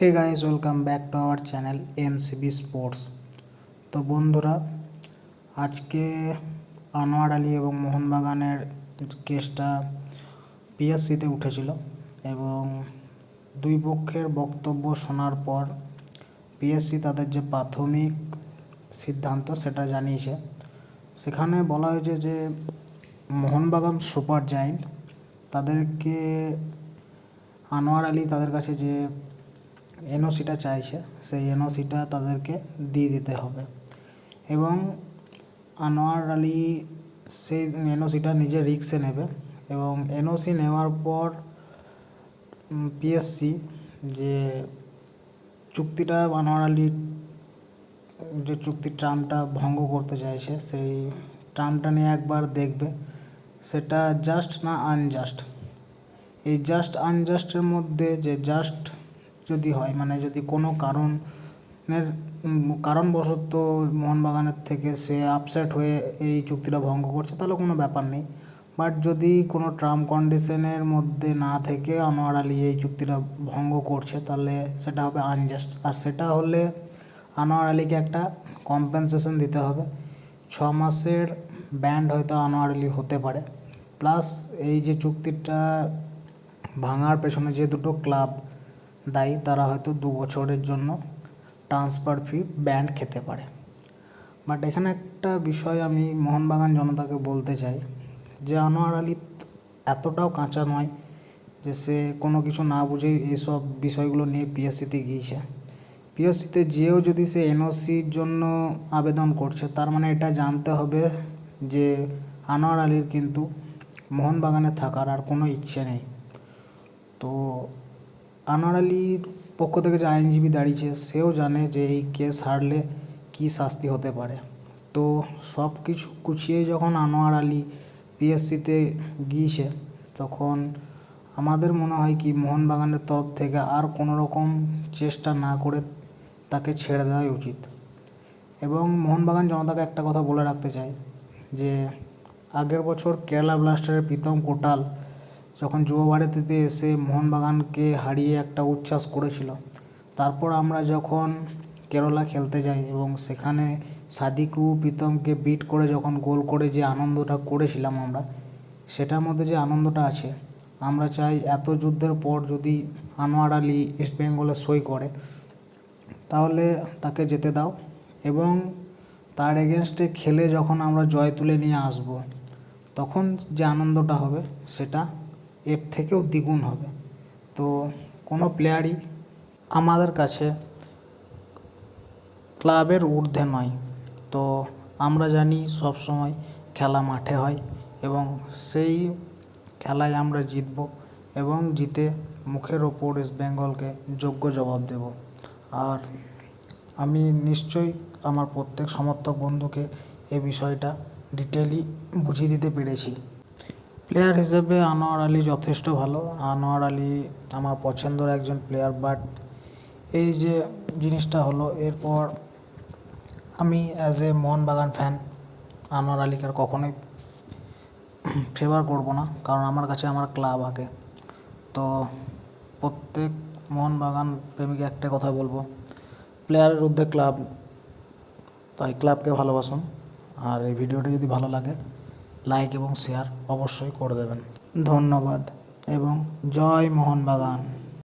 Hey guys, welcome back to our channel MCB sports. তো বন্ধুরা, আজকে আনোয়ার আলী এবং মোহনবাগানের কেসটা পিএসসিতে উঠেছিল এবং দুই পক্ষের বক্তব্য শোনার পর পিএসসি তাদের যে প্রাথমিক সিদ্ধান্ত সেটা জানিয়েছে। সেখানে বলা হয়েছে যে মোহনবাগান সুপার জায়েন্ট, তাদেরকে আনোয়ার আলী তাদের কাছে যে এনওসিটা চাইছে, সেই এনওসিটা তাদেরকে দিয়ে দিতে হবে। এবং আনোয়ার আলী সেই এনওসিটা নিজে রিক্সে নেবে এবং এনওসি নেওয়ার পর পিএসসি যে চুক্তিটা আনোয়ার আলীর, যে চুক্তির টার্মটা ভঙ্গ করতে চাইছে, সেই টার্মটা নিয়ে একবার দেখবে। সেটা জাস্ট না আনজাস্ট এই জাস্ট আনজাস্টের মধ্যে যে জাস্ট যদি হয় মানে যদি কোনো কারণের কারণবশত মোহনবাগানের থেকে সে আপসেট হয়ে এই চুক্তিটা ভঙ্গ করছে, তাহলে কোনো ব্যাপার নেই। বাট যদি কোনো টার্ম কন্ডিশনের মধ্যে না থেকে আনোয়ার আলী এই চুক্তিটা ভঙ্গ করছে, তাহলে সেটা হবে আনজাস্ট আর সেটা হলে আনোয়ার আলীকে একটা কম্পেনসেশন দিতে হবে। ছ মাসের ব্যান্ড হয়তো আনোয়ার আলী হতে পারে। প্লাস এই যে চুক্তিটা ভাঙার পেছনে যে দুটো ক্লাব দায়ী, তারা হয়তো দু বছরের জন্য ট্রান্সফার ফি ব্যান্ড খেতে পারে। বাট এখানে একটা বিষয় আমি মোহনবাগান জনতাকে বলতে চাই যে, আনোয়ার আলী এতটাও কাঁচা নয় যে, সে কোনো কিছু না বুঝেই এইসব বিষয়গুলো নিয়ে পিএসসিতে গিয়েছে। পিএসসিতে যেও যদি সে এনওসির জন্য আবেদন করছে, তার মানে এটা জানতে হবে যে, আনোয়ার আলীর কিন্তু মোহনবাগানে থাকার আর কোনো ইচ্ছে নেই। তো আনোয়ার আলীর পক্ষ থেকে যে আইনজীবী দাঁড়িয়েছে, সেও জানে যে এই কেস হারলে কী শাস্তি হতে পারে। তো সব কিছু গুছিয়ে যখন আনোয়ার আলী পিএসসিতে গিয়েছে, তখন আমাদের মনে হয় কি মোহনবাগানের তরফ থেকে আর কোনো রকম চেষ্টা না করে তাকে ছেড়ে দেওয়াই উচিত। এবং মোহনবাগান জনতাকে একটা কথা বলে রাখতে চাই যে, আগের বছর কেরালা ব্লাস্টারের প্রীতম কোটাল যখন যুব ভারতীতে এসে মোহনবাগানকে হারিয়ে একটা উচ্ছ্বাস করেছিল, তারপর আমরা যখন কেরালা খেলতে যাই এবং সেখানে সাদিকু প্রীতমকে বিট করে যখন গোল করে যে আনন্দটা করেছিলাম আমরা, সেটার মধ্যে যে আনন্দটা আছে, আমরা চাই এত যুদ্ধের পর যদি আনোয়ার আলী ইস্ট বেঙ্গলে সই করে, তাহলে তাকে যেতে দাও এবং তার এগেনস্টে খেলে যখন আমরা জয় তুলে নিয়ে আসব, তখন যে আনন্দটা হবে সেটা এর থেকেও দ্বিগুণ হবে। তো কোনো প্লেয়ারই আমাদের কাছে ক্লাবের ঊর্ধ্বে নয়। তো আমরা জানি সব সময় খেলা মাঠে হয় এবং সেই খেলায় আমরা জিতব এবং জিতে মুখের ওপর ইস্ট বেঙ্গলকে যোগ্য জবাব দেব। আর আমি নিশ্চয়ই আমার প্রত্যেক সমর্থক বন্ধুকে এ বিষয়টা ডিটেলি বুঝিয়ে দিতে পেরেছি। প্লেয়ার হিসেবে আনোয়ার আলী যথেষ্ট ভালো। আনোয়ার আলী আমার পছন্দের একজন প্লেয়ার বাট এই যে জিনিসটা হলো, এরপর আমি as a Mohun Bagan fan Anwar আলীকে আর কখনোই ফেভার করব না, কারণ আমার কাছে আমার ক্লাব আগে তো প্রত্যেক মোহনবাগান প্রেমীকে একটা কথা বলব প্লেয়ারের ঊর্ধ্বে ক্লাব তাই ক্লাবকে ভালোবাসুন। আর এই ভিডিওটি যদি ভালো লাগে লাইক এবং শেয়ার অবশ্যই করে দেবেন। ধন্যবাদ এবং জয় মোহনবাগান।